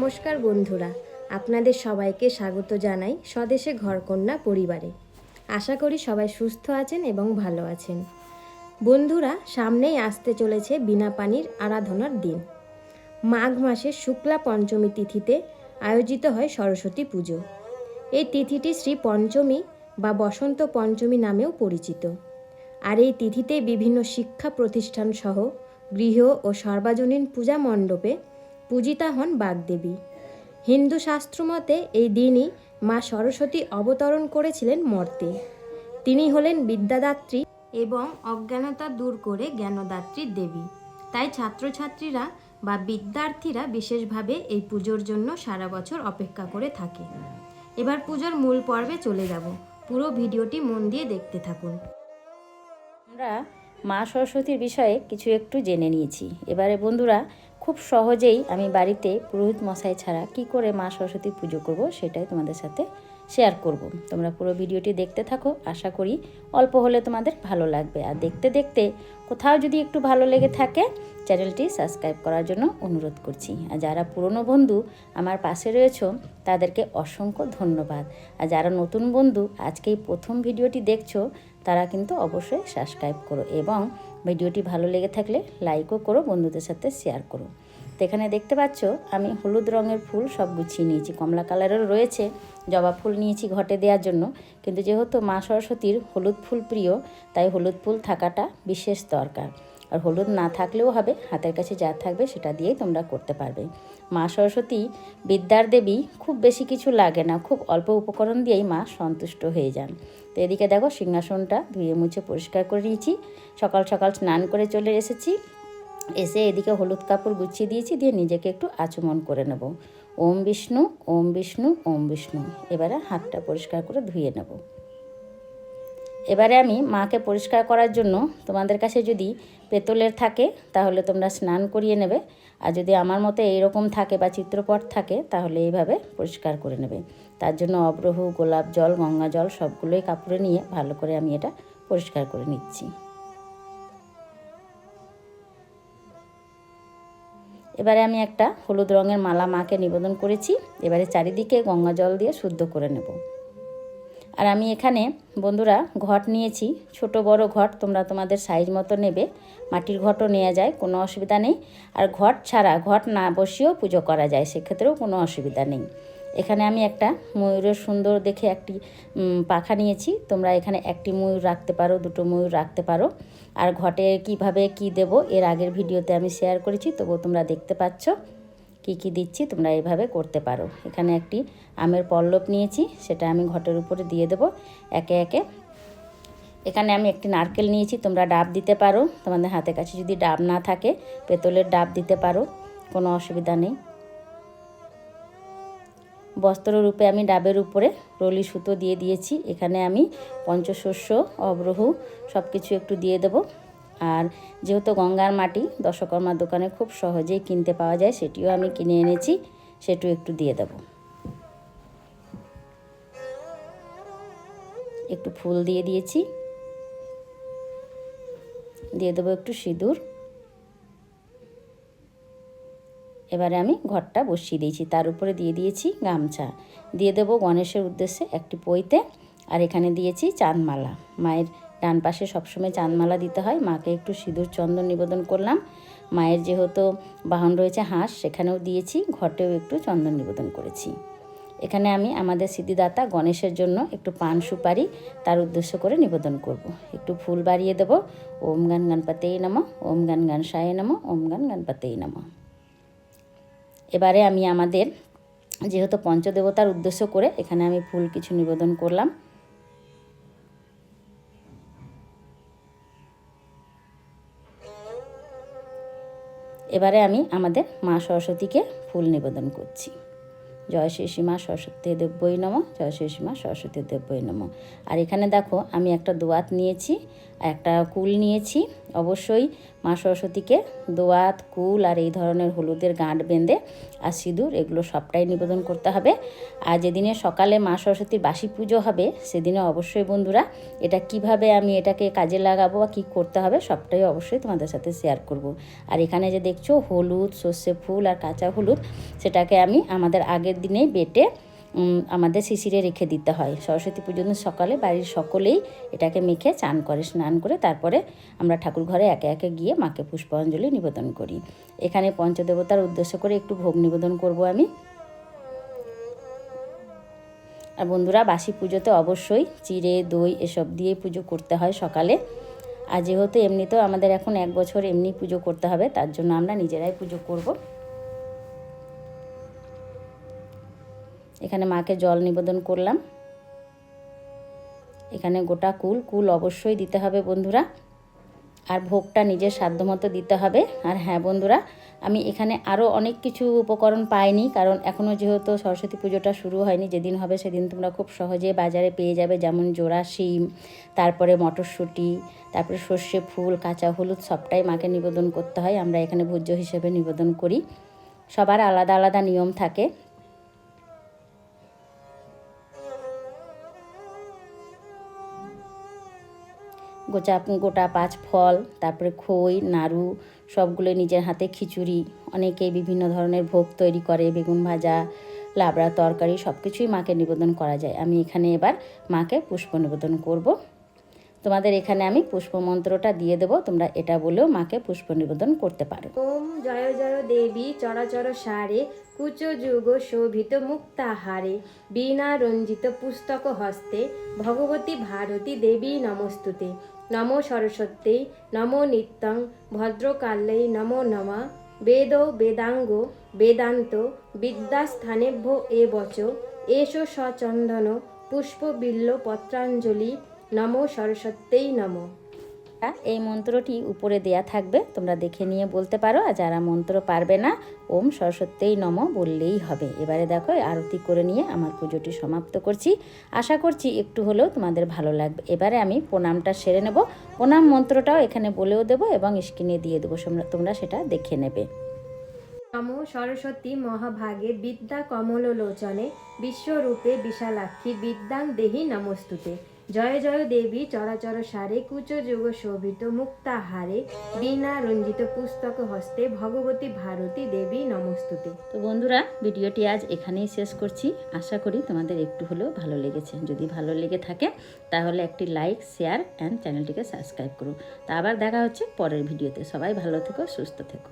নমস্কার বন্ধুরা, আপনাদের সবাইকে স্বাগত জানাই স্বদেশে ঘরকন্যা পরিবারে। আশা করি সবাই সুস্থ আছেন এবং ভালো আছেন। বন্ধুরা, সামনেই আসতে চলেছে বিনা পানির আরাধনার দিন। মাঘ মাসের শুক্লা পঞ্চমী তিথিতে আয়োজিত হয় সরস্বতী পুজো। এই তিথিটি শ্রী পঞ্চমী বা বসন্ত পঞ্চমী নামেও পরিচিত। আর এই তিথিতে বিভিন্ন শিক্ষা প্রতিষ্ঠান সহ গৃহ ও সর্বজনীন পূজা মণ্ডপে পূজিতা হন বাগদেবী। হিন্দু শাস্ত্রমতে এই দিনই মা সরস্বতী অবতরণ করেছিলেন মর্তে। তিনি হলেন বিদ্যাদাত্রী এবং অজ্ঞানতা দূর করে জ্ঞানদাত্রীর দেবী। তাই ছাত্রছাত্রীরা বা বিদ্যার্থীরা বিশেষভাবে এই পুজোর জন্য সারা বছর অপেক্ষা করে থাকে। এবার পুজোর মূল পর্বে চলে যাব। পুরো ভিডিওটি মন দিয়ে দেখতে থাকুন। আমরা মা সরস্বতীর বিষয়ে কিছু একটু জেনে নিয়েছি। এবারে বন্ধুরা খুব সহজেই আমি বাড়িতে পুরোহিত মশাই ছাড়া কি করে মা সরস্বতী পুজো করব সেটাই তোমাদের সাথে শেয়ার করব। তোমরা পুরো ভিডিওটি দেখতে থাকো, আশা করি অল্প হলে তোমাদের ভালো লাগবে। আর দেখতে দেখতে কোথাও যদি একটু ভালো লেগে থাকে, চ্যানেলটি সাবস্ক্রাইব করার জন্য অনুরোধ করছি। আর যারা পুরনো বন্ধু আমার পাশে রয়েছো, তাদেরকে অসংখ্য ধন্যবাদ। আর যারা নতুন বন্ধু আজকেই প্রথম ভিডিওটি দেখছ, তারা কিন্তু অবশ্যই সাবস্ক্রাইব করো এবং ভিডিওটি ভালো লেগে থাকলে লাইকও করো, বন্ধুদের সাথে শেয়ার করো। তো এখানে দেখতে পাচ্ছ, আমি হলুদ রঙের ফুল সব গুছিয়ে নিয়েছি, কমলা কালারেরও রয়েছে, জবা ফুল নিয়েছি ঘটে দেওয়ার জন্য। কিন্তু যেহেতু মা সরস্বতীর হলুদ ফুল প্রিয়, তাই হলুদ ফুল থাকাটা বিশেষ দরকার। আর হলুদ না থাকলেও হবে, হাতের কাছে যা থাকবে সেটা দিয়েই তোমরা করতে পারবে। মা সরস্বতী বিদ্যার দেবী খুব বেশি কিছু লাগে না, খুব অল্প উপকরণ দিয়েই মা সন্তুষ্ট হয়ে যান। তো এদিকে দেখো সিংহাসনটা ধুয়ে মুছে পরিষ্কার করে নিয়েছি। সকাল সকাল স্নান করে চলে এসেছি। এসে এদিকে হলুদ কাপড় গুছিয়ে দিয়েছি, দিয়ে নিজেকে একটু আচমন করে নেব। ওম বিষ্ণু ওম বিষ্ণু ওম বিষ্ণু। এবারে হাতটা পরিষ্কার করে ধুয়ে নেব। এবারে আমি মাকে পরিষ্কার করার জন্য তোমাদের কাছে যদি পেতলের থাকে, তাহলে তোমরা স্নান করিয়ে নেবে। আর যদি আমার মতো এইরকম থাকে বা চিত্রপট থাকে, তাহলে এইভাবে পরিষ্কার করে নেবে। তার জন্য অব্রহ, গোলাপ জল, গঙ্গা জল সবগুলোই কাপড়ে নিয়ে ভালো করে আমি এটা পরিষ্কার করে নিচ্ছি। এবারে আমি একটা হলুদ রঙের মালা মাকে নিবেদন করেছি। এবারে চারিদিকে গঙ্গা জল দিয়ে শুদ্ধ করে নেব। আর আমি এখানে, বন্ধুরা, ঘট নিয়েছি। ছোট বড় ঘট তোমরা তোমাদের সাইজ মতো নেবে। মাটির ঘটও নেওয়া যায়, কোনো অসুবিধা নেই। আর ঘট ছাড়া, ঘট না বসিয়েও পুজো করা যায়, সেক্ষেত্রেও কোনো অসুবিধা নেই। এখানে আমি একটা ময়ূরের সুন্দর দেখে একটি পাখা নিয়েছি। তোমরা এখানে একটি ময়ূর রাখতে পারো, দুটো ময়ূর রাখতে পারো। আর ঘটে কীভাবে কি দেব, এর আগের ভিডিওতে আমি শেয়ার করেছি, তবুও তোমরা দেখতে পাচ্ছ কি কি দিচ্ছি, তোমরা এইভাবে করতে পারো। এখানে একটি আমের পল্লব নিয়েছি, সেটা আমি ঘটের উপরে দিয়ে দেব একে একে। এখানে আমি একটি নারকেল নিয়েছি, তোমরা ডাব দিতে পারো। তোমাদের হাতের কাছে যদি ডাব না থাকে, পেতলের ডাব দিতে পারো, কোনো অসুবিধা নেই। বস্ত্র রূপে আমি ডাবের উপরে রলি সুতো দিয়ে দিয়েছি। এখানে আমি পঞ্চশস্য, অব্রহু সব কিছু একটু দিয়ে দেব। আর যেহেতু গঙ্গার মাটি, দশকর্মার দোকানে খুব সহজেই কিনতে পাওয়া যায়, সেটিও আমি কিনে এনেছি সেটিও একটু দিয়ে দেব। একটু ফুল দিয়ে দিয়েছি। দিয়ে দেবো একটু সিঁদুর। এবারে আমি ঘরটা বসিয়ে দিয়েছি। তার উপরে দিয়ে দিয়েছি গামছা। দিয়ে দেবো গণেশের উদ্দেশ্যে একটি পইতে আর এখানে দিয়েছি চাঁদমালা। মায়ের ডান পাশে সবসময় চাঁদমালা দিতে হয়। মাকে একটু সিঁদুর চন্দন নিবেদন করলাম। মায়ের যেহেতু বাহন রয়েছে হাঁস, সেখানেও দিয়েছি। ঘটেও একটু চন্দন নিবেদন করেছি। এখানে আমি আমাদের সিদ্ধিদাতা গণেশের জন্য একটু পান সুপারি তার উদ্দেশ্য করে নিবেদন করব। একটু ফুল বাড়িয়ে দেব। ওম গান গণপতেই নম। ওম গান গান সায় নম। ওম গান গণপতেই নম। এবারে আমি আমাদের যেহেতু পঞ্চদেবতার উদ্দেশ্য করে এখানে আমি ফুল কিছু নিবেদন করলাম। এবারে আমি আমাদের মা সরস্বতীকে ফুল নিবেদন করছি। জয় শ্রী মা সরস্বতী দেব্যই নম, জয় শ্রী মা সরস্বতী দেব্যই নম। আর এখানে দেখো আমি একটা দোয়াত নিয়েছি, একটা কুল নিয়েছি অবশ্যই মা সরস্বতীকে দোয়াত, কুল আর এই ধরনের হলুদের গাঁট বেঁধে আর সিঁদুর, এগুলো সবটাই নিবেদন করতে হবে আর যেদিনে সকালে মা সরস্বতীর বাসি পুজো হবে, সেদিনে অবশ্যই বন্ধুরা এটা কীভাবে আমি এটাকে কাজে লাগাবো বা কী করতে হবে সবটাই অবশ্যই তোমাদের সাথে শেয়ার করব। আর এখানে যে দেখছ হলুদ, সর্ষে ফুল আর কাঁচা হলুদ, সেটাকে আমি আমাদের আগের দিনেই বেটে আমাদের শিশিরে রেখে দিতে হয়। সরস্বতী পুজোর দিন সকালে বাড়ির সকলেই এটাকে মেখে চান করে, স্নান করে তারপরে আমরা ঠাকুর ঘরে একে একে গিয়ে মাকে পুষ্পাঞ্জলি নিবেদন করি। এখানে পঞ্চদেবতার উদ্দেশ্য করে একটু ভোগ নিবেদন করব আমি। আর বন্ধুরা, বাসি পুজোতে অবশ্যই চিড়ে, দই এসব দিয়ে পুজো করতে হয় সকালে। আর যেহেতু এমনিতেও আমাদের এখন এক বছর এমনি পুজো করতে হবে, তার জন্য আমরা নিজেরাই পুজো করব। এখানে মাকে জল নিবেদন করলাম। এখানে গোটা কুল কুল অবশ্যই দিতে হবে বন্ধুরা। আর ভোগটা নিজের সাধ্যমতো দিতে হবে। আর হ্যাঁ বন্ধুরা, আমি এখানে আরও অনেক কিছু উপকরণ পাইনি, কারণ এখনও যেহেতু সরস্বতী পুজোটা শুরু হয়নি, যেদিন হবে সেদিন তোমরা খুব সহজে বাজারে পেয়ে যাবে। যেমন জোড়া শিম, তারপরে মটরশুঁটি, তারপরে সর্ষে ফুল, কাঁচা হলুদ, সবটাই মাকে নিবেদন করতে হয়। আমরা এখানে ভোজ্য হিসেবে নিবেদন করি। সবার আলাদা আলাদা নিয়ম থাকে। গোচা গোটা পাঁচ ফল, তারপরে খই, নাড়ু সবগুলো নিজের হাতে খিচুড়ি। অনেকে বিভিন্ন ধরনের ভোগ তৈরি করে, বেগুন ভাজা, লাবড়া তরকারি সব কিছুই মাকে নিবেদন করা যায়। আমি এখানে এবার মাকে পুষ্প নিবেদন করব। তোমাদের এখানে আমি পুষ্প মন্ত্রটা দিয়ে দেবো, তোমরা এটা বলেও মাকে পুষ্প নিবেদন করতে পারো। ওম জয় জয় দেবী চরাচর সারে, কুচ যুগ শোভিত মুক্তাহারে বীণা রঞ্জিত পুস্তক হস্তে, ভগবতী ভারতী দেবী নমস্তুতে। নমো সরস্বতী নমো নিত্যং ভদ্রকালে নমো নমা বেদ বেদাঙ্গ বেদান্ত বিদ্যাস্থানেভ্য এ বচ এষ সচন্দন পুষ্পবিল্ল পত্রাঞ্জলি নমো সরস্বতী নমঃ এই মন্ত্রটি উপরে দেয়া থাকবে, তোমরা দেখে নিয়ে বলতে পারো, আর যারা মন্ত্র পারবে না, ওম সরস্বতীই নম বললেই হবে। এবারে দেখো আরতি করে নিয়ে আমার পুজোটি সমাপ্ত করছি। আশা করছি একটু হলেও তোমাদের ভালো লাগবে। এবারে আমি প্রণামটা সেরে নেব। প্রণাম মন্ত্রটাও এখানে বলেও দেবো এবং স্ক্রিনে দিয়ে দেবো তোমরা- সেটা দেখে নেবে। নমো সরস্বতী মহাভাগে বিদ্যা কমললোচনে বিশ্বরূপে বিশালাক্ষী বিদ্যাং দেহি নমস্তুতে। জয় জয় দেবী চরাচর সারে কুচ যুগ শোভিত মুক্তাহারে বীণা রঞ্জিত পুস্তক হস্তে ভগবতী ভারতী দেবী নমস্তুতে। তো বন্ধুরা, ভিডিওটি আজ এখানেই শেষ করছি। আশা করি তোমাদের একটু হলেও ভালো লেগেছে। যদি ভালো লেগে থাকে, তাহলে একটি লাইক, শেয়ার অ্যান্ড চ্যানেলটিকে সাবস্ক্রাইব করো। তা আবার দেখা হচ্ছে পরের ভিডিওতে। সবাই ভালো থেকো, সুস্থ থেকো।